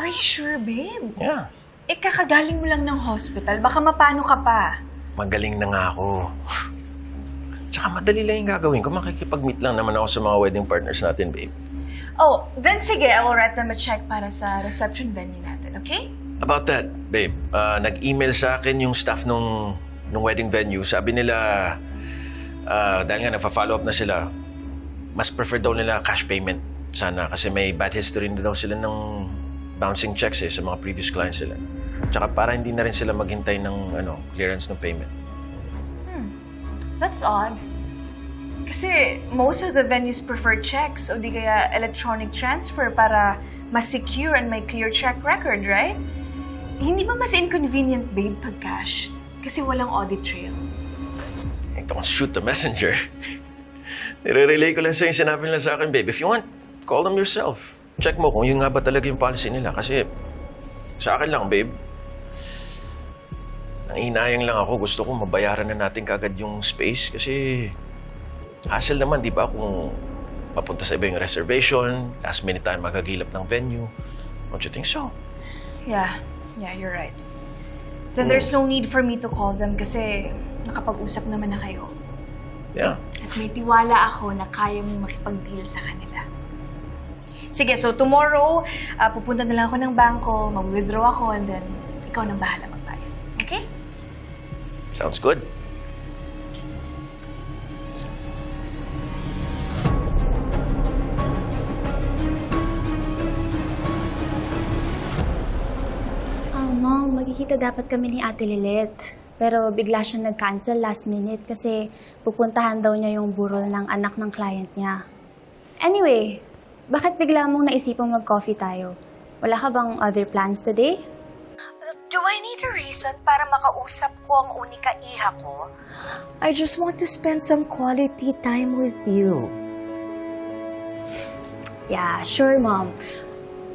Are you sure, babe? Yeah. Eh, kakagaling mo lang ng hospital. Baka mapano ka pa. Magaling na nga ako. Tsaka madali lang yung gagawin ko. Makikipag-meet lang naman ako sa mga wedding partners natin, babe. Oh, then sige, I will write them a check para sa reception venue natin, okay? About that, babe, ah, nag-email sa akin yung staff nung, nung wedding venue. Sabi nila, ah, dahil nga nagpa-follow up na sila, mas prefer daw nila cash payment sana kasi may bad history na daw sila ng bouncing checks eh, sa mga previous clients sila. Tsaka para hindi na rin sila maghintay ng ano, clearance ng payment. That's odd. Kasi most of the venues prefer checks o di kaya electronic transfer para mas secure and may clear check record, right? Hindi ba mas inconvenient, babe, pag cash? Kasi walang audit trail. Eh, don't shoot the messenger. Nire-relay ko lang sa yung sinabi nila sa akin, babe. If you want, call them yourself. Check mo kung yun nga ba talaga yung policy nila. Kasi sa akin lang, babe. Nanginayang lang ako. Gusto ko mabayaran na natin kagad yung space. Kasi hassle naman, di ba? Kung papunta sa iba yung reservation, last minute tayo magagilap ng venue. Don't you think so? Yeah, yeah, you're right. Then there's no need for me to call them kasi nakapag-usap naman na kayo. Yeah. At may tiwala ako na kaya mong makipag-deal sa kanila. Sige, so tomorrow, ah, pupunta na lang ako ng bangko, mag-withdraw ako, and then ikaw nang bahala magbayad. Okay? Sounds good. Ah, mom, magkikita dapat kami ni Ate Lilet. Pero bigla siyang nag-cancel last minute kasi pupuntahan daw niya yung burol ng anak ng client niya. Anyway, bakit bigla mong naisipang mag-coffee tayo? Wala ka bang other plans today? Do I need a reason para makausap ko ang unika iha ko? I just want to spend some quality time with you. Yeah, sure, mom.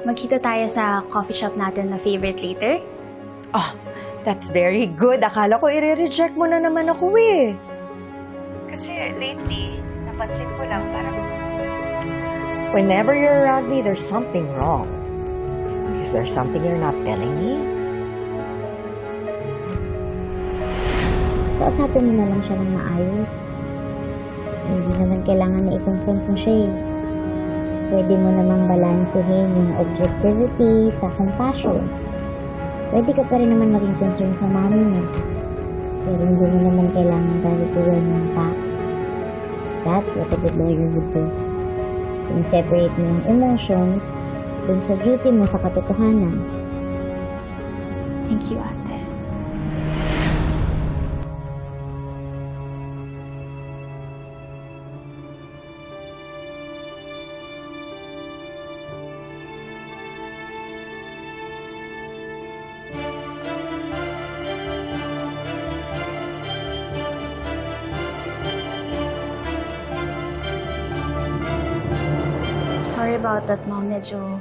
Magkita tayo sa coffee shop natin na favorite later? Oh, that's very good. Akala ko i-reject mo na naman ako eh. Kasi lately, napansin ko lang parang whenever you're me, there's something wrong. Is there something you're not telling me? kausapin mo na lang siya ng maayos. Hindi naman kailangan na i-confront mo siya eh. Pwede mo namang balansehin yung objectivity sa compassion. Pwede ka pa rin naman maging concern sa mami mo. Pero hindi mo naman kailangan tarituan ng facts. That's what a good lawyer would do. Yung-separate mo yung emotions dun sa duty mo sa katotohanan. Thank you, ate. Sorry about that, Mom. Medyo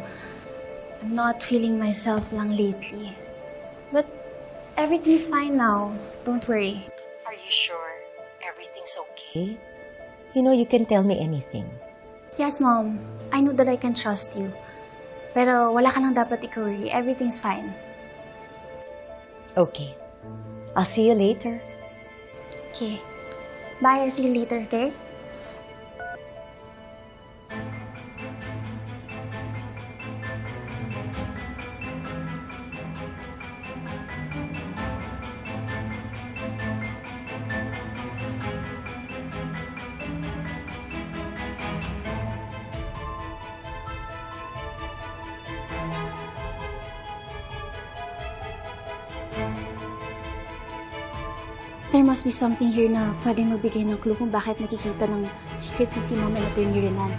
I'm not feeling myself lang lately. But everything's fine now. Don't worry. Are you sure everything's okay? You know, you can tell me anything. Yes, Mom. I know that I can trust you. Pero wala ka nang dapat i-worry. Everything's fine. Okay. I'll see you later. Okay. Bye. I'll see you later, okay? There must be something here na pwedeng magbigay ng clue kung bakit nakikita ng secretly si Mom and Attorney Renan.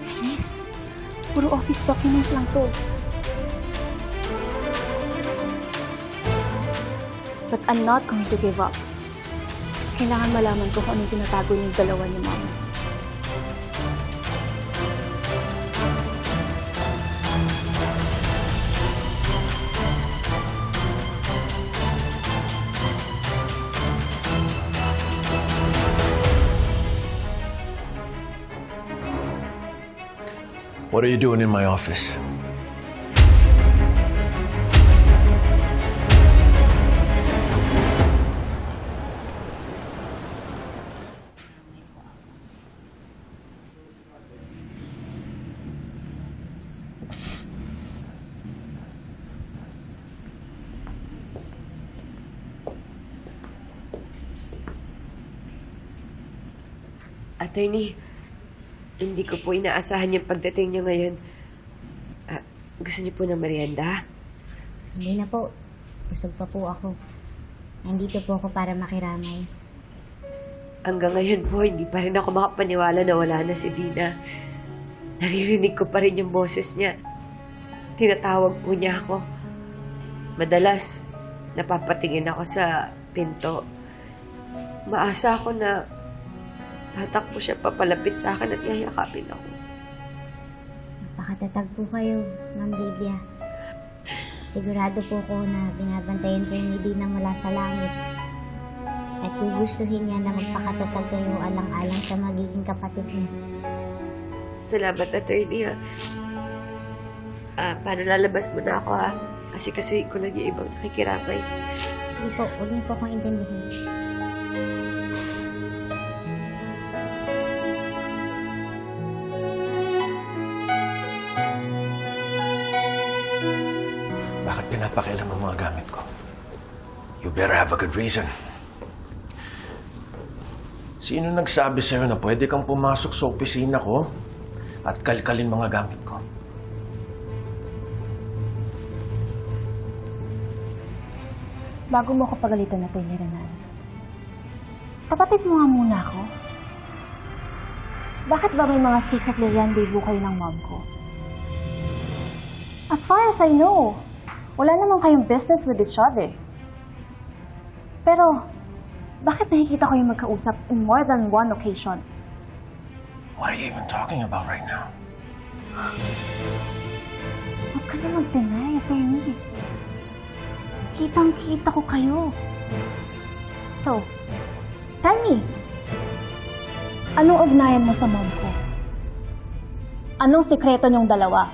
Kainis, puro office documents lang to. But I'm not going to give up. Kailangan malaman ko kung anong tinatago ng dalawa ni Mama. What are you doing in my office? Attorney, hindi ko po inaasahan yung pagdating niyo ngayon. Ah, gusto niyo po ng merienda? Hindi na po. Busog pa po ako. Nandito po ako para makiramay. Hanggang ngayon po, hindi pa rin ako makapaniwala na wala na si Dina. Naririnig ko pa rin yung boses niya. Tinatawag po niya ako. Madalas, napapatingin ako sa pinto. Maasa ako na tatakbo siya papalapit sa akin at yayakapin ako. Napakatatag po kayo, Ma'am Lydia. Sigurado po ko na binabantayan kayo ni Dina mula sa langit. At gugustuhin niya na magpakatatag kayo alang-alang sa magiging kapatid niya. Salamat, attorney, ha. Ah, paano lalabas mo na ako, ha? Kasi kasuhin ko lang yung ibang nakikiramay. Sige po, huwag niyo po akong intindihin. Bakit pinapakialam ang mga gamit ko? You better have a good reason. Sino nagsabi sa'yo na pwede kang pumasok sa opisina ko at kalkalin mga gamit ko? Bago mo ako pagalitan na ni Renan, kapatid mo nga muna ako. Bakit ba may mga secretly rendezvous kayo ng mom ko? As far as I know, wala naman kayong business with each other. Pero, bakit nakikita ko yung magkausap in more than one occasion? What are you even talking about right now? Huwag ka na mag-deny, attorney. Kitang-kita ko kayo. So, tell me, anong ugnayan mo sa mom ko? Anong sekreto niyong dalawa?